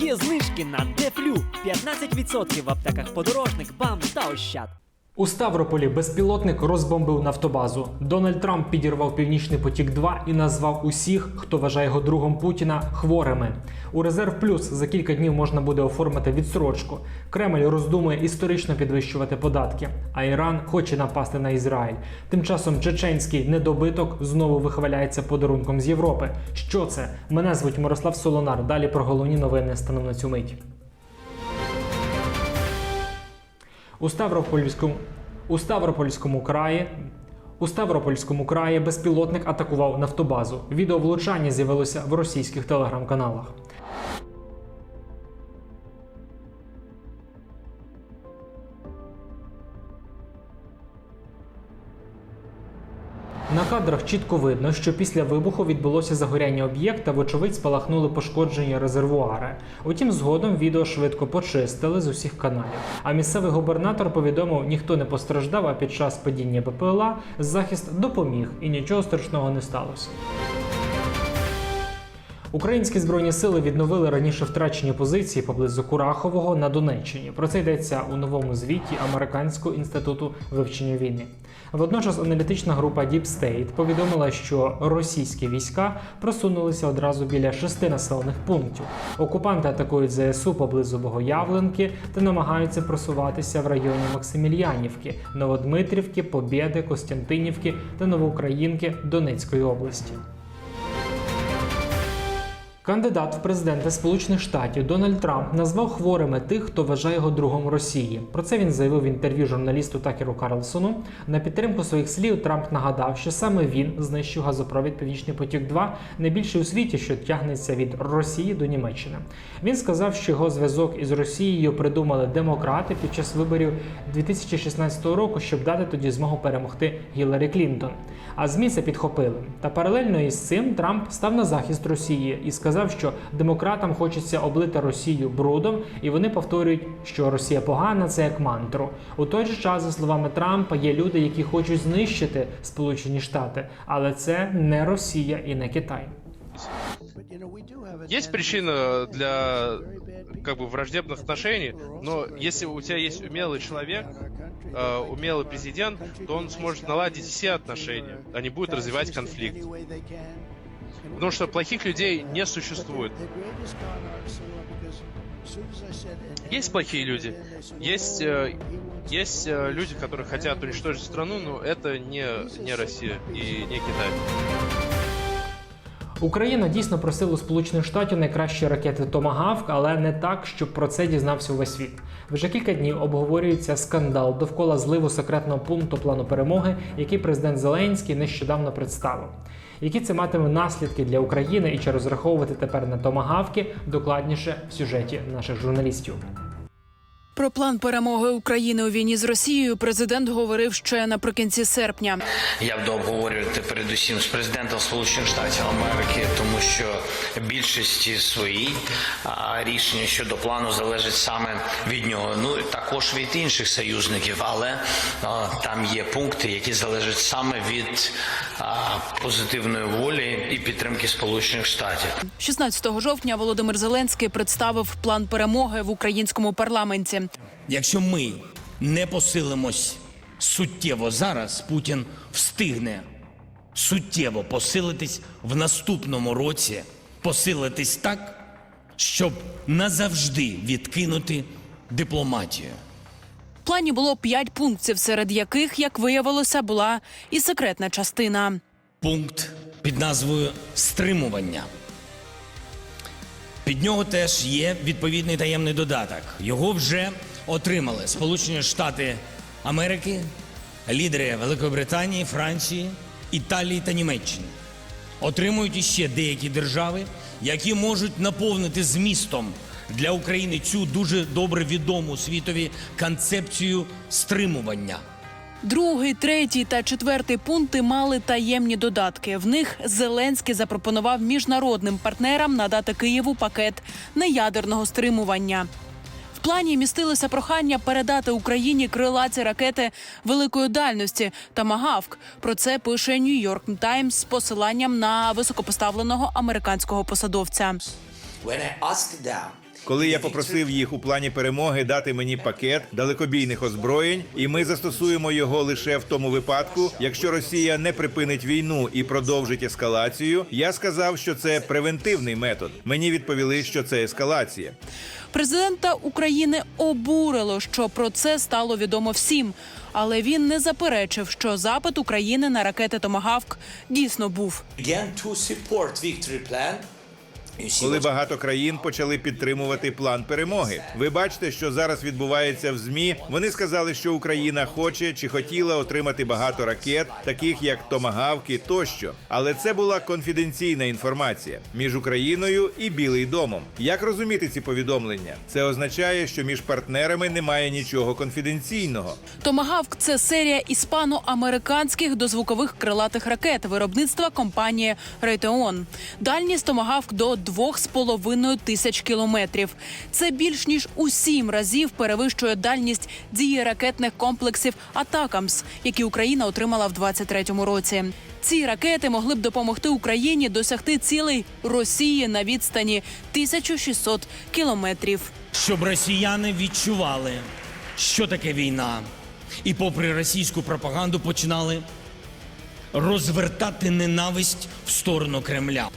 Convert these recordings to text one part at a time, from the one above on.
Є знижки на Дефлю 15% в аптеках подорожник, бам та ощад. У Ставрополі безпілотник розбомбив нафтобазу. Дональд Трамп підірвав Північний потік 2 і назвав усіх, хто вважає його другом Путіна, хворими. У резерв плюс за кілька днів можна буде оформити відсрочку. Кремль роздумує історично підвищувати податки, а Іран хоче напасти на Ізраїль. Тим часом чеченський недобиток знову вихваляється подарунком з Європи. Що це? Мене звуть Мирослав Солонар. Далі про головні новини станом на цю мить. У Ставропольському у Ставропольському краї. У Ставропольському краї безпілотник атакував нафтобазу. Відео влучання з'явилося в російських телеграм-каналах. На кадрах чітко видно, що після вибуху відбулося загоряння об'єкта, вочевидь спалахнули пошкоджені резервуари. Утім, згодом відео швидко почистили з усіх каналів. А місцевий губернатор повідомив, ніхто не постраждав, а під час падіння БПЛА захист допоміг і нічого страшного не сталося. Українські збройні сили відновили раніше втрачені позиції поблизу Курахового на Донеччині. Про це йдеться у новому звіті Американського інституту вивчення війни. Водночас аналітична група Deep State повідомила, що російські війська просунулися одразу біля шести населених пунктів. Окупанти атакують ЗСУ поблизу Богоявленки та намагаються просуватися в районі Максимільянівки, Новодмитрівки, Побєди, Костянтинівки та Новоукраїнки Донецької області. Кандидат в президенти Сполучених Штатів Дональд Трамп назвав хворими тих, хто вважає його другом Росії. Про це він заявив в інтерв'ю журналісту Такеру Карлсону. На підтримку своїх слів Трамп нагадав, що саме він знищив газопровід Північний потік 2 найбільший у світі, що тягнеться від Росії до Німеччини. Він сказав, що його зв'язок із Росією придумали демократи під час виборів 2016 року, щоб дати тоді змогу перемогти Гіларі Клінтон. А ЗМІ це підхопили. Та паралельно із цим Трамп став на захист Росії і сказав, що демократам хочеться облити Росію брудом, і вони повторюють, що Росія погана, це як мантру. У той же час, за словами Трампа, є люди, які хочуть знищити Сполучені Штати, але це не Росія і не Китай. Есть причина для как бы враждебных отношений, но если у тебя есть умелый человек, э, умелый президент, то он сможет наладить все отношения, а не будет развивать конфликт. Потому что плохих людей не существует. Есть плохие люди, есть, э, есть э, люди, которые хотят уничтожить страну, но это не, не Россия и не Китай. Україна дійсно просила у Сполучених Штатів найкращі ракети Томагавк, але не так, щоб про це дізнався увесь світ. Вже кілька днів обговорюється скандал довкола зливу секретного пункту плану перемоги, який президент Зеленський нещодавно представив. Які це матиме наслідки для України і чи розраховувати тепер на томагавки докладніше в сюжеті наших журналістів. Про план перемоги України у війні з Росією президент говорив ще наприкінці серпня. Я буду обговорювати передусім з президентом Сполучених Штатів Америки, тому що більшості свої рішення щодо плану залежать саме від нього. Ну також від інших союзників, але а, там є пункти, які залежать саме від а, позитивної волі і підтримки Сполучених Штатів. 16 жовтня Володимир Зеленський представив план перемоги в українському парламенті. Якщо ми не посилимось суттєво зараз, Путін встигне суттєво посилитись в наступному році, посилитись так, щоб назавжди відкинути дипломатію. В плані було п'ять пунктів, серед яких, як виявилося, була і секретна частина. Пункт під назвою Стримування. Під нього теж є відповідний таємний додаток. Його вже отримали Сполучені Штати Америки, лідери Великої Британії, Франції, Італії та Німеччини. Отримують іще деякі держави, які можуть наповнити змістом для України цю дуже добре відому світові концепцію стримування. Другий, третій та четвертий пункти мали таємні додатки. В них Зеленський запропонував міжнародним партнерам надати Києву пакет неядерного стримування. В плані містилося прохання передати Україні крилаці ракети великої дальності «Тамагавк». Про це пише Нью-Йорк Таймс з посиланням на високопоставленого американського посадовця. When I asked them Коли я попросив їх у плані перемоги дати мені пакет далекобійних озброєнь, і ми застосуємо його лише в тому випадку, якщо Росія не припинить війну і продовжить ескалацію, я сказав, що це превентивний метод. Мені відповіли, що це ескалація. Президента України обурило, що про це стало відомо всім. Але він не заперечив, що запит України на ракети Томагавк дійсно був. Коли багато країн почали підтримувати план перемоги. Ви бачите, що зараз відбувається в змі. Вони сказали, що Україна хоче чи хотіла отримати багато ракет, таких як томагавки тощо. Але це була конфіденційна інформація між Україною і Білий домом. Як розуміти ці повідомлення? Це означає, що між партнерами немає нічого конфіденційного. Томагавк це серія іспано-американських дозвукових крилатих ракет виробництва компанії Raytheon. Дальність Томагавк до 2,5 тисяч кілометрів. Це більш ніж у сім разів перевищує дальність дії ракетних комплексів Атакамс, які Україна отримала в 23-му році. Ці ракети могли б допомогти Україні досягти цілей Росії на відстані 1600 кілометрів. щоб росіяни відчували, що таке війна, і попри російську пропаганду починали розвертати ненависть в сторону Кремля.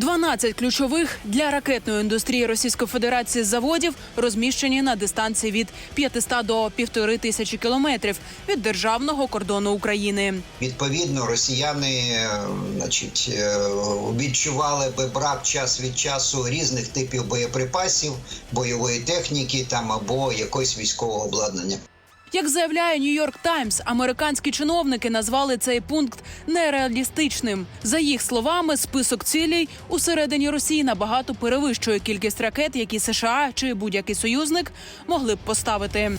12 ключових для ракетної індустрії Російської Федерації заводів розміщені на дистанції від 500 до півтори тисячі кілометрів від державного кордону України. Відповідно, росіяни е, значить, е, відчували би брак час від часу різних типів боєприпасів, бойової техніки там або якогось військового обладнання. Як заявляє Нью-Йорк Таймс, американські чиновники назвали цей пункт нереалістичним. За їх словами, список цілей усередині Росії набагато перевищує кількість ракет, які США чи будь-який союзник могли б поставити.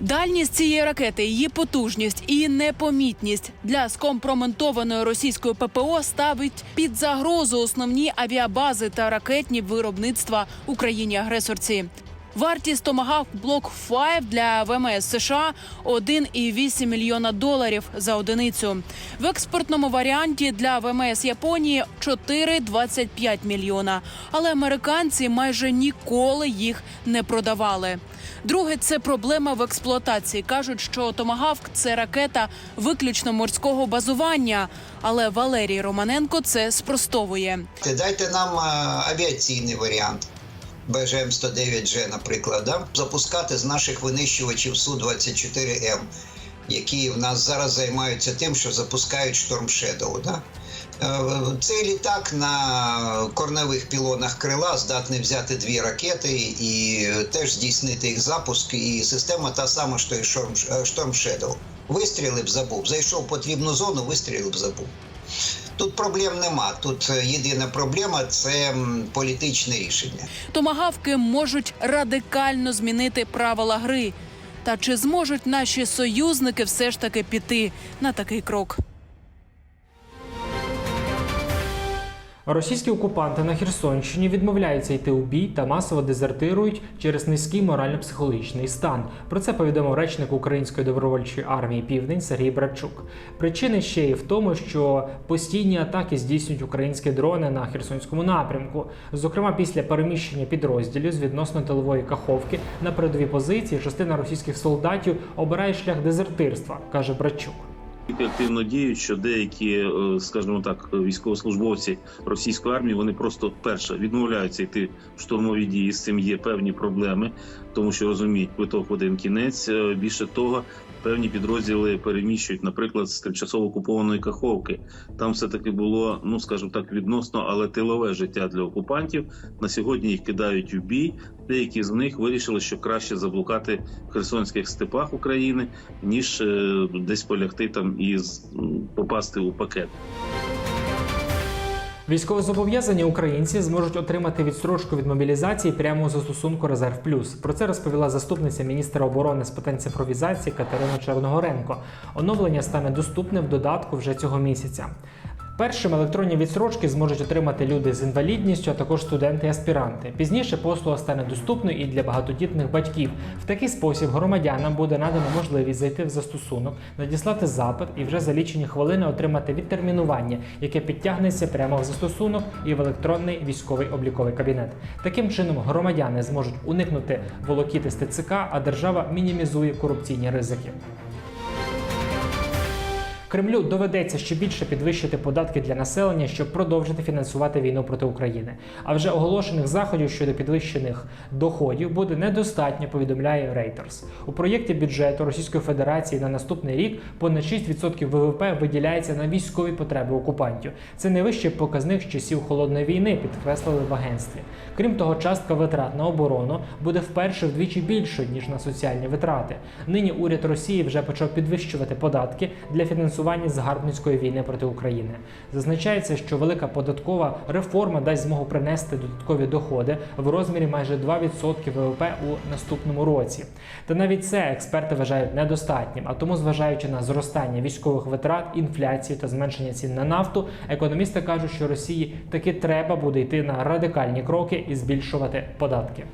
Дальність цієї ракети, її потужність і непомітність для скомпроментованої російської ППО ставить під загрозу основні авіабази та ракетні виробництва Україні агресорці. Вартість Tomahawk Block 5 для ВМС США 1,8 мільйона доларів за одиницю. В експортному варіанті для ВМС Японії 4,25 мільйона. Але американці майже ніколи їх не продавали. Друге, це проблема в експлуатації. кажуть, що Томагавк це ракета виключно морського базування. Але Валерій Романенко це спростовує. Дайте нам е, авіаційний варіант. БЖМ-109G, наприклад, да? запускати з наших винищувачів Су-24М, які в нас зараз займаються тим, що запускають Шторм Shadow. Да? Е, Цей літак на корневих пілонах крила здатний взяти дві ракети і теж здійснити їх запуск. І система та сама, що і Шторм, Shadow. Вистрілив, забув. Зайшов в потрібну зону, вистрілив, забув. Тут проблем нема. Тут е, єдина проблема це політичне рішення. Томагавки можуть радикально змінити правила гри. Та чи зможуть наші союзники все ж таки піти на такий крок? Російські окупанти на Херсонщині відмовляються йти у бій та масово дезертирують через низький морально-психологічний стан. Про це повідомив речник Української добровольчої армії Південь Сергій Братчук. Причини ще й в тому, що постійні атаки здійснюють українські дрони на Херсонському напрямку. Зокрема, після переміщення підрозділів з відносно тилової каховки на передові позиції частина російських солдатів обирає шлях дезертирства, каже Братчук. Тільки активно діють, що деякі, е, скажімо так, військовослужбовці російської армії вони просто перше відмовляються йти в штурмові дії. З цим є певні проблеми, тому що розуміють квиток один кінець. Е, Більше того, певні підрозділи переміщують, наприклад, з тимчасово окупованої Каховки. Там все таки було, ну скажімо так, відносно, але тилове життя для окупантів. На сьогодні їх кидають у бій. Деякі з них вирішили, що краще заблукати в херсонських степах України, ніж е, десь полягти там і попасти у пакет. Військовозобов'язані українці зможуть отримати відстрочку від мобілізації прямо у застосунку Резерв Плюс. Про це розповіла заступниця міністра оборони з питань цифровізації Катерина Черногоренко. Оновлення стане доступне в додатку вже цього місяця. Першим електронні відсрочки зможуть отримати люди з інвалідністю, а також студенти і аспіранти. Пізніше послуга стане доступною і для багатодітних батьків. В такий спосіб громадянам буде надано можливість зайти в застосунок, надіслати запит і вже за лічені хвилини отримати відтермінування, яке підтягнеться прямо в застосунок і в електронний військовий обліковий кабінет. Таким чином громадяни зможуть уникнути волокіти з ТЦК, а держава мінімізує корупційні ризики. Кремлю доведеться ще більше підвищити податки для населення, щоб продовжити фінансувати війну проти України. А вже оголошених заходів щодо підвищених доходів буде недостатньо, повідомляє Reuters. У проєкті бюджету Російської Федерації на наступний рік понад 6% ВВП виділяється на військові потреби окупантів. Це найвищий показник з часів холодної війни, підкреслили в агентстві. Крім того, частка витрат на оборону буде вперше вдвічі більшою ніж на соціальні витрати. Нині уряд Росії вже почав підвищувати податки для фінансування загарбницької війни проти України. Зазначається, що велика податкова реформа дасть змогу принести додаткові доходи в розмірі майже 2% ВВП у наступному році. Та навіть це експерти вважають недостатнім. А тому, зважаючи на зростання військових витрат, інфляцію та зменшення цін на нафту, економісти кажуть, що Росії таки треба буде йти на радикальні кроки і збільшувати податки.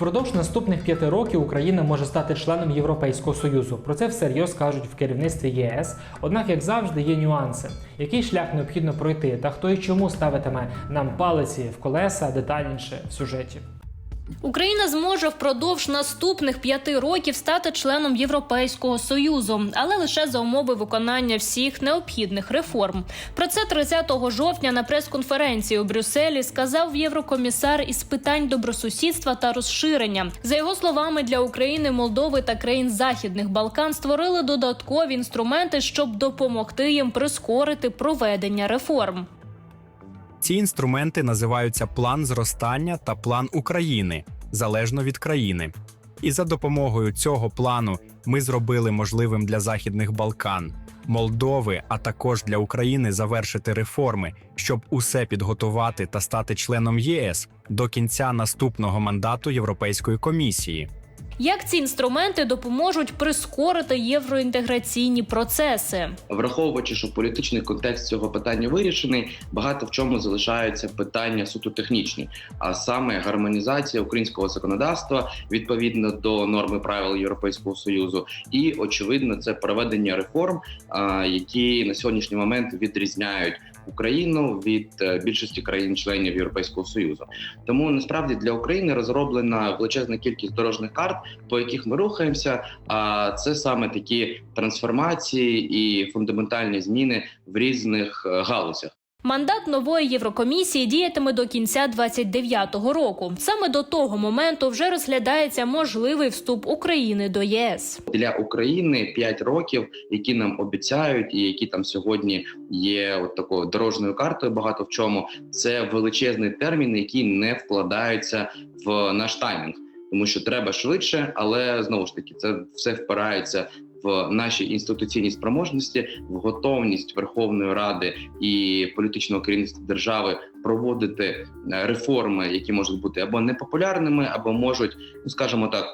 Впродовж наступних п'яти років Україна може стати членом Європейського союзу. Про це всерйоз кажуть в керівництві ЄС. Однак, як завжди, є нюанси. Який шлях необхідно пройти, та хто і чому ставитиме нам палиці в колеса детальніше в сюжеті. Україна зможе впродовж наступних п'яти років стати членом Європейського союзу, але лише за умови виконання всіх необхідних реформ. Про це 30 жовтня на прес-конференції у Брюсселі сказав єврокомісар із питань добросусідства та розширення. За його словами, для України, Молдови та країн Західних Балкан створили додаткові інструменти, щоб допомогти їм прискорити проведення реформ. Ці інструменти називаються план зростання та план України залежно від країни. І за допомогою цього плану ми зробили можливим для Західних Балкан, Молдови, а також для України завершити реформи, щоб усе підготувати та стати членом ЄС до кінця наступного мандату Європейської комісії. Як ці інструменти допоможуть прискорити євроінтеграційні процеси? Враховуючи, що політичний контекст цього питання вирішений, багато в чому залишаються питання суто технічні, а саме гармонізація українського законодавства відповідно до норми правил Європейського союзу, і очевидно, це проведення реформ, які на сьогоднішній момент відрізняють. Україну від е, більшості країн-членів Європейського союзу, тому насправді для України розроблена величезна кількість дорожніх карт, по яких ми рухаємося. А це саме такі трансформації і фундаментальні зміни в різних е, галузях. Мандат нової Єврокомісії діятиме до кінця 29-го року. Саме до того моменту вже розглядається можливий вступ України до ЄС. для України 5 років, які нам обіцяють, і які там сьогодні є от такою дорожньою картою. Багато в чому це величезний термін, який не вкладається в наш таймінг, тому що треба швидше, але знову ж таки це все впирається. В нашій інституційній спроможності, в готовність Верховної Ради і політичного керівництва держави проводити е, реформи, які можуть бути або непопулярними, або можуть, ну скажімо так,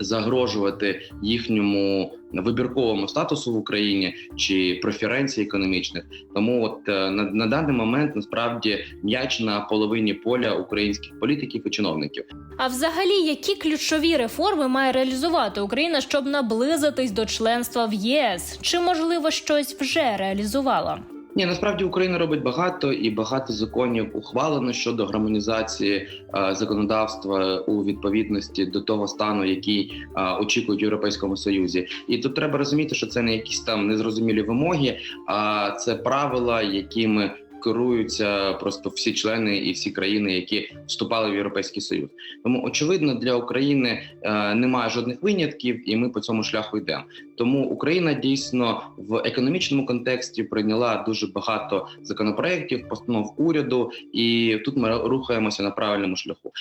загрожувати їхньому вибірковому статусу в Україні чи преференцій економічних. Тому от е, на, на даний момент насправді м'яч на половині поля українських політиків і чиновників. А взагалі, які ключові реформи має реалізувати Україна, щоб наблизитись до членства в ЄС? Чи можливо щось вже реалізувала? Ні, насправді Україна робить багато і багато законів ухвалено щодо гармонізації е, законодавства у відповідності до того стану, який е, очікують в Європейському Союзі. І тут треба розуміти, що це не якісь там незрозумілі вимоги, а це правила, якими керуються просто всі члени і всі країни, які вступали в європейський союз. Тому очевидно для України е, немає жодних винятків, і ми по цьому шляху йдемо. Тому Україна дійсно в економічному контексті прийняла дуже багато законопроєктів, постанов уряду, і тут ми рухаємося на правильному шляху.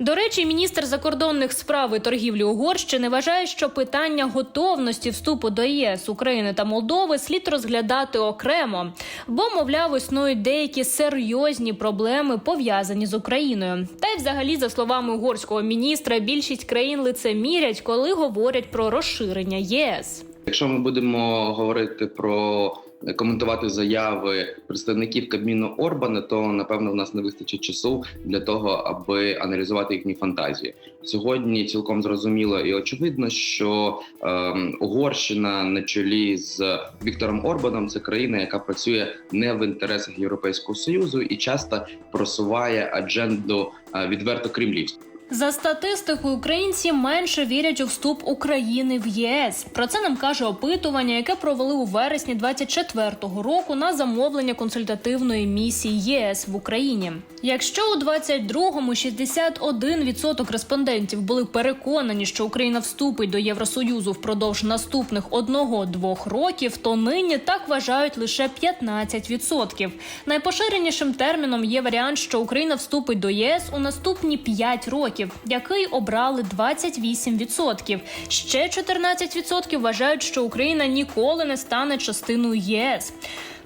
До речі, міністр закордонних справ і торгівлі Угорщини вважає, що питання готовності вступу до ЄС України та Молдови слід розглядати окремо, бо, мовляв, існують деякі серйозні проблеми пов'язані з Україною. Та й, взагалі, за словами угорського міністра, більшість країн лицемірять, коли говорять про розширення ЄС. Якщо ми будемо говорити про коментувати заяви представників Кабміну Орбана, то напевно в нас не вистачить часу для того, аби аналізувати їхні фантазії. Сьогодні цілком зрозуміло і очевидно, що ем, Угорщина на чолі з Віктором Орбаном це країна, яка працює не в інтересах Європейського союзу і часто просуває адженду е, відверто кремлівську. За статистикою, українці менше вірять у вступ України в єС. Про це нам каже опитування, яке провели у вересні 24-го року на замовлення консультативної місії єС в Україні. Якщо у 22-му 61% респондентів були переконані, що Україна вступить до Євросоюзу впродовж наступних одного-двох років, то нині так вважають лише 15%. Найпоширенішим терміном є варіант, що Україна вступить до ЄС у наступні 5 років, який обрали 28%. Ще 14% вважають, що Україна ніколи не стане частиною ЄС.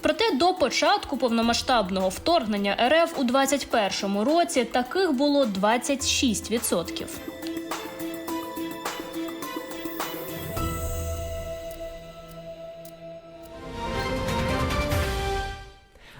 Проте до початку повномасштабного вторгнення РФ у 2021 році таких було 26%.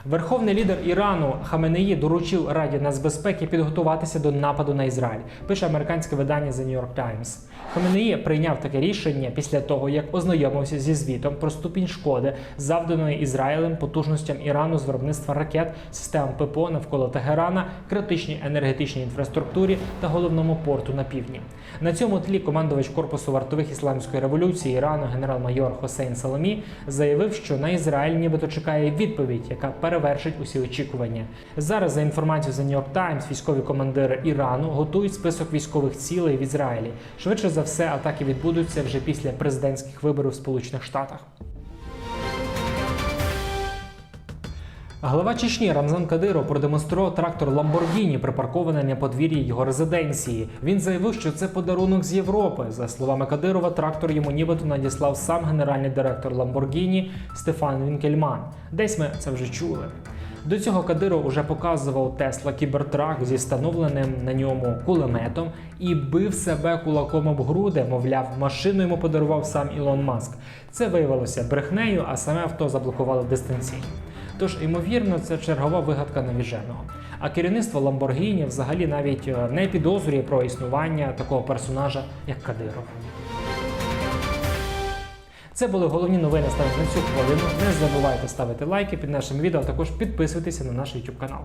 Верховний лідер Ірану Хаменеї доручив Раді нацбезпеки підготуватися до нападу на Ізраїль. Пише американське видання The New York Times. Хаменеї прийняв таке рішення після того, як ознайомився зі звітом про ступінь шкоди, завданої Ізраїлем потужностям Ірану з виробництва ракет, систем ППО навколо Тегерана, критичній енергетичній інфраструктурі та головному порту на півдні. На цьому тлі командувач корпусу вартових ісламської революції Ірану генерал-майор Хосейн Саламі заявив, що на Ізраїль нібито чекає відповідь, яка перевершить усі очікування. Зараз, за інформацією The New York Times, військові командири Ірану готують список військових цілей в Ізраїлі. Швидше за все, атаки відбудуться вже після президентських виборів в Сполучених Штатах. Глава Чечні Рамзан Кадиров продемонстрував трактор Ламборгіні, припаркований на подвір'ї його резиденції. Він заявив, що це подарунок з Європи. За словами Кадирова, трактор йому нібито надіслав сам генеральний директор Ламборгіні Стефан Вінкельман. Десь ми це вже чули. До цього Кадиров уже показував Тесла Кібертрак зі встановленим на ньому кулеметом і бив себе кулаком об груди, мовляв, машину йому подарував сам Ілон Маск. Це виявилося брехнею, а саме авто заблокували дистанційно. Тож, ймовірно, це чергова вигадка навіженого. А керівництво Ламборгіні взагалі навіть е, не підозрює про існування такого персонажа, як Кадиров. Це були головні новини станом на цю хвилину. Не забувайте ставити лайки під нашим відео, а також підписуйтеся на наш YouTube канал.